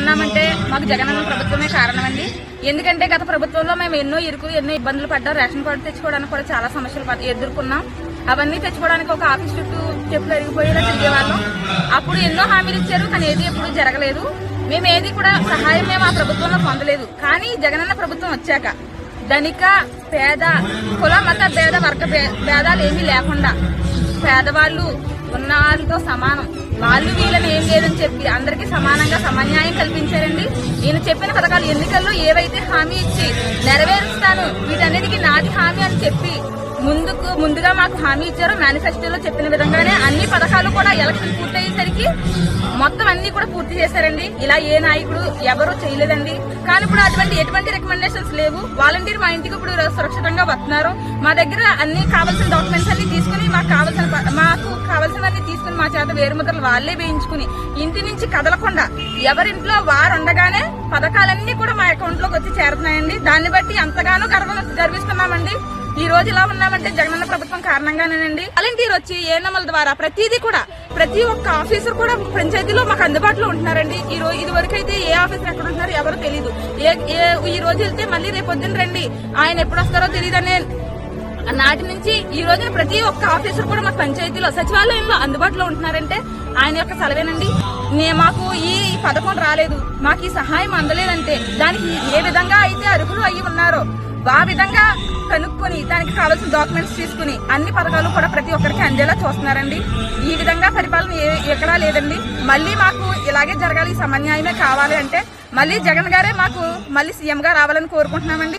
ఉన్నామంటే మాకు జగనన్న ప్రభుత్వమే కారణమండి. ఎందుకంటే గత ప్రభుత్వంలో మేము ఎన్నో ఇరుకు ఎన్నో ఇబ్బందులు పడ్డాం. రేషన్ కార్డు తెచ్చుకోవడానికి కూడా చాలా సమస్యలు ఎదుర్కొన్నాం. అవన్నీ తెచ్చుకోవడానికి ఒక ఆఫీస్ చుట్టూ చెప్పులు అరిగిపోయేలా తిరిగేవాళ్ళం. అప్పుడు ఎన్నో హామీలు ఇచ్చారు కానీ ఏది ఎప్పుడు జరగలేదు. మేము ఏది కూడా సహాయం మేము ఆ ప్రభుత్వంలో పొందలేదు. కానీ జగనన్న ప్రభుత్వం వచ్చాక ధనిక పేద కుల మత భేద వర్గ భేదాలు ఏమీ లేకుండా పేదవాళ్ళు ఉన్న వాళ్ళతో సమానం. వాళ్ళు వీళ్ళని ఏం లేదని చెప్పి అందరికీ సమానంగా సమన్యాయం కల్పించారండి. నేను చెప్పిన పథకాలు ఎన్నికల్లో ఏవైతే హామీ ఇచ్చి నెరవేరుస్తాను వీటన్నిటికీ నాది హామీ అని చెప్పి ముందుకు ముందుగా మాకు హామీ ఇచ్చారు మేనిఫెస్టోలో చెప్పిన విధంగానే అన్ని పథకాలు కూడా ఎలక్షన్ పూర్తయ్యేసరికి మొత్తం అన్ని కూడా పూర్తి చేశారండి. ఇలా ఏ నాయకుడు ఎవరూ చేయలేదండి. కానీ ఇప్పుడు అటువంటి ఎటువంటి రికమెండేషన్స్ లేవు. వాలంటీర్ మా ఇంటికి ఇప్పుడు సురక్షితంగా వస్తున్నారు. మా దగ్గర అన్ని కావాల్సిన డాక్యుమెంట్స్ అన్ని తీసుకుని మాకు కావాల్సిన చేత వేరుముద్రలు వాళ్ళే వేయించుకుని ఇంటి నుంచి కదలకుండా ఎవరింట్లో వారు ఉండగానే పథకాలన్నీ కూడా మా అకౌంట్లోకి వచ్చి చేరుతున్నాయండి. దాన్ని బట్టి ఎంతగానో గర్వ గర్విస్తున్నామండి. ఈ రోజు ఇలా ఉన్నామంటే జగనన్న ప్రభుత్వం కారణంగానేనండి. వాలంటీర్ వచ్చి ఏఎన్ఎంల ద్వారా ప్రతిదీ కూడా ప్రతి ఒక్క ఆఫీసర్ కూడా పంచాయతీలో మాకు అందుబాటులో ఉంటున్నారండి. ఈ రోజు ఇది వరకు అయితే ఏ ఆఫీసర్ ఎక్కడ ఉంటున్నారో ఎవరు తెలియదు ఏ ఈ రోజు వెళ్తే మళ్ళీ రేపు పొద్దున్న రండి. ఆయన ఎప్పుడు వస్తారో తెలియదు నాటి నుంచి ఈ రోజున ప్రతి ఒక్క ఆఫీసర్ కూడా మాకు పంచాయతీలో సచివాలయంలో అందుబాటులో ఉంటున్నారంటే ఆయన యొక్క సెలవేనండి. మాకు ఈ పథకం రాలేదు. మాకు ఈ సహాయం అందలేదంటే దానికి ఏ విధంగా అయితే అర్హులు అయ్యి ఉన్నారో ఆ విధంగా కనుక్కొని దానికి కావాల్సిన డాక్యుమెంట్స్ తీసుకుని అన్ని పథకాలు కూడా ప్రతి ఒక్కరికి అందేలా చూస్తున్నారండి. ఈ విధంగా పరిపాలన ఏ- ఎక్కడా లేదండి. మళ్ళీ మాకు ఇలాగే జరగాలి సమన్యాయమే కావాలి అంటే మళ్ళీ జగన్ గారే మాకు మళ్ళీ సీఎం గా రావాలని కోరుకుంటున్నామండి.